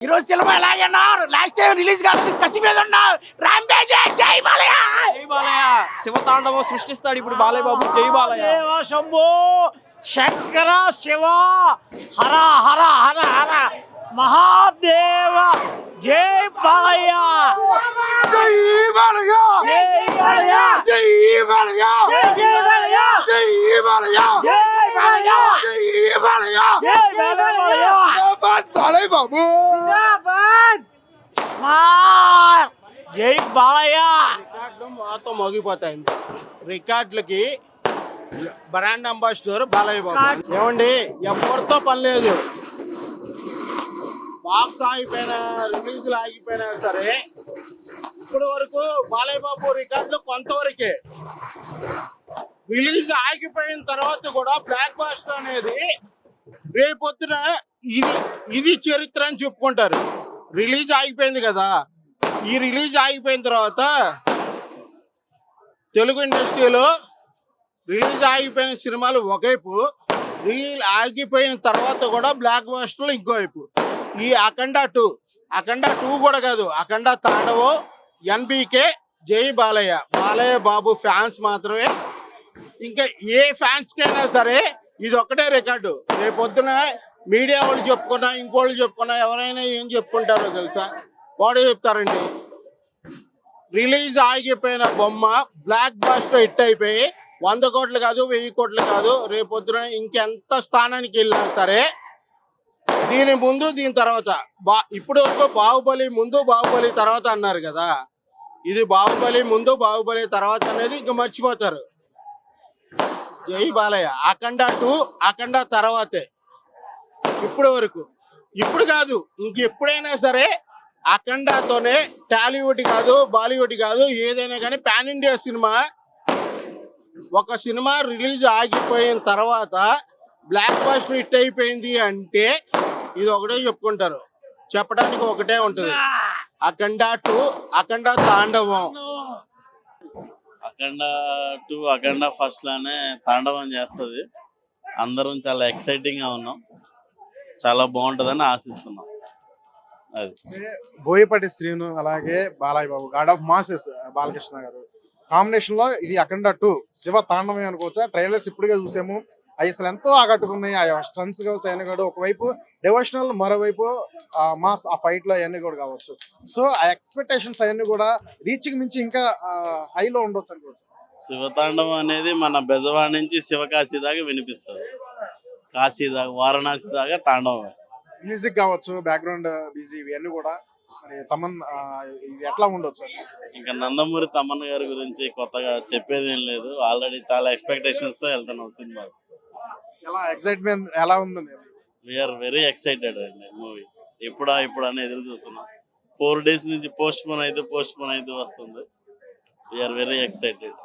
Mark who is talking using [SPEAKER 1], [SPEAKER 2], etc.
[SPEAKER 1] ఈ రోజు సినిమా ఎలాగన్నా లాస్ట్ టైం రిలీజ్ కాలేదు కసి మీద ఉన్నా రాంబేజ్ జై బాలయ్య
[SPEAKER 2] జై బాలయ్య శివతాండవం సృష్టిస్తాడు ఇప్పుడు బాలయ్య బాబు జై బాలయ్య
[SPEAKER 3] దేవ శంభో శంకర శివ హర హర హర హర మహాదేవ జై బాలయ్య
[SPEAKER 1] జై బాలయ్య
[SPEAKER 3] జై బాలయ్య
[SPEAKER 1] జై బాలయ్య
[SPEAKER 3] జై బాలయ్య
[SPEAKER 1] జై బాలయ్య
[SPEAKER 3] జై బాలయ్య
[SPEAKER 1] జై బాలయ్య
[SPEAKER 3] జై బాలయ్య
[SPEAKER 1] బాలయ్య బాలయ్య బాబు
[SPEAKER 3] జై బాలయ్య.
[SPEAKER 4] రికార్డులు మాతో మోగిపోతాయి. రికార్డులకి బ్రాండ్ అంబాసిడర్ బాలయ్య బాబు. ఏమండి ఎవరితో పని లేదు. బాక్స్ ఆగిపోయినా రిలీజ్లు ఆగిపోయినా సరే ఇప్పటి వరకు బాలయ్య బాబు రికార్డులు కొంతవరకే. రిలీజ్ ఆగిపోయిన తర్వాత కూడా బ్లాక్ బాస్టర్ అనేది రేపొద్దున ఇది ఇది చరిత్ర అని చెప్పుకుంటారు. రిలీజ్ ఆగిపోయింది కదా. ఈ రిలీజ్ ఆగిపోయిన తర్వాత తెలుగు ఇండస్ట్రీలో రిలీజ్ ఆగిపోయిన సినిమాలు ఒకవైపు రిలీజ్ ఆగిపోయిన తర్వాత కూడా బ్లాక్ బాస్టర్లు ఇంకోవైపు. ఈ అఖండ టూ అఖండ టూ కూడా కాదు అఖండ తాండవో ఎన్బీకే జై బాలయ్య. బాలయ్య బాబు ఫ్యాన్స్ మాత్రమే. ఇంకా ఏ ఫ్యాన్స్కైనా సరే ఇది ఒకటే రికార్డు. రేపొద్దున మీడియా వాళ్ళు చెప్పుకున్నా ఇంకోళ్ళు చెప్పుకున్నా ఎవరైనా ఏం చెప్పుకుంటారో తెలుసా? వాడే చెప్తారండి. రిలీజ్ ఆగిపోయిన బొమ్మ బ్లాక్ బాస్టర్ హిట్ అయిపోయి వంద కోట్లు కాదు వెయ్యి కోట్లు కాదు రేపొద్దున ఇంకెంత స్థానానికి వెళ్ళినా సరే దీని ముందు దీని తర్వాత బా ఇప్పుడు వరకు బాహుబలి ముందు బాహుబలి తర్వాత అన్నారు కదా. ఇది బాహుబలి ముందు బాహుబలి తర్వాత అనేది ఇంకా మర్చిపోతారు. జై బాలయ్య. అఖండ టూ అఖండ తర్వాతే. ఇప్పుడు వరకు. ఇప్పుడు కాదు ఇంకెప్పుడైనా సరే అఖండతోనే టాలీవుడ్ కాదు బాలీవుడ్ కాదు ఏదైనా కానీ పాన్ ఇండియా సినిమా. ఒక సినిమా రిలీజ్ ఆగిపోయిన తర్వాత బ్లాక్ బాస్టర్ హిట్ అయిపోయింది అంటే ఇది ఒకటే చెప్పుకుంటారు. చెప్పడానికి ఒకటే ఉంటుంది. అఖండ టూ అఖండ తాండవం.
[SPEAKER 5] అఖండ టూ అఖండ ఫస్ట్ లానే తాండవం చేస్తుంది. అందరం చాలా ఎక్సైటింగ్గా ఉన్నాం. చాలా బాగుంటుందని ఆశిస్తున్నాం.
[SPEAKER 6] బోయపాటి శ్రీను అలాగే Balayya Babu god of masses Balakrishna garu. కాంబినేషన్లో ఇది అఖండ టూ. శివ తాండవమే అనుకోవచ్చా? ట్రైలర్స్ ఇప్పుడుగా చూసాము. అవి అసలు ఎంతో ఆకట్టుకున్నాయి. ఆ స్టన్స్ కావచ్చు అవన్నీ కూడా ఒకవైపు డివోషనల్ మరోవైపు మాస్ ఆ ఫైట్లో అవన్నీ కూడా కావచ్చు. సో ఆ ఎక్స్పెక్టేషన్స్ అవన్నీ కూడా రీచ్కి మించి ఇంకా హైలో ఉండొచ్చు అనుకోవచ్చు.
[SPEAKER 5] శివతాండవం అనేది మన బెజవాడ నుంచి శివకాశి దాకా వినిపిస్తుంది. కాశీ దాకా వారణాసి దాకా తాండవం
[SPEAKER 6] మ్యూజిక్ కావచ్చు బ్యాక్గ్రౌండ్ బీజీ ఇవన్నీ కూడా. మరి తమన్ ఇవి ఎట్లా ఉండొచ్చు
[SPEAKER 5] ఇంకా నందమూరి తమ్మన్న గారి గురించి కొత్తగా చెప్పేది ఏం లేదు. ఆల్రెడీ చాలా ఎక్స్పెక్టేషన్స్తో వెళ్తున్నాం సినిమా.
[SPEAKER 6] ఎలా ఎక్సైట్మెంట్ ఎలా ఉందండి
[SPEAKER 5] వీఆర్ వెరీ ఎక్సైటెడ్ అండి మూవీ ఇప్పుడా ఇప్పుడు అని ఎదురు చూస్తున్నాం. ఫోర్ డేస్ నుంచి పోస్ట్ పోన్ అయితే పోస్ట్ పోన్ అయితే వస్తుంది. We are very excited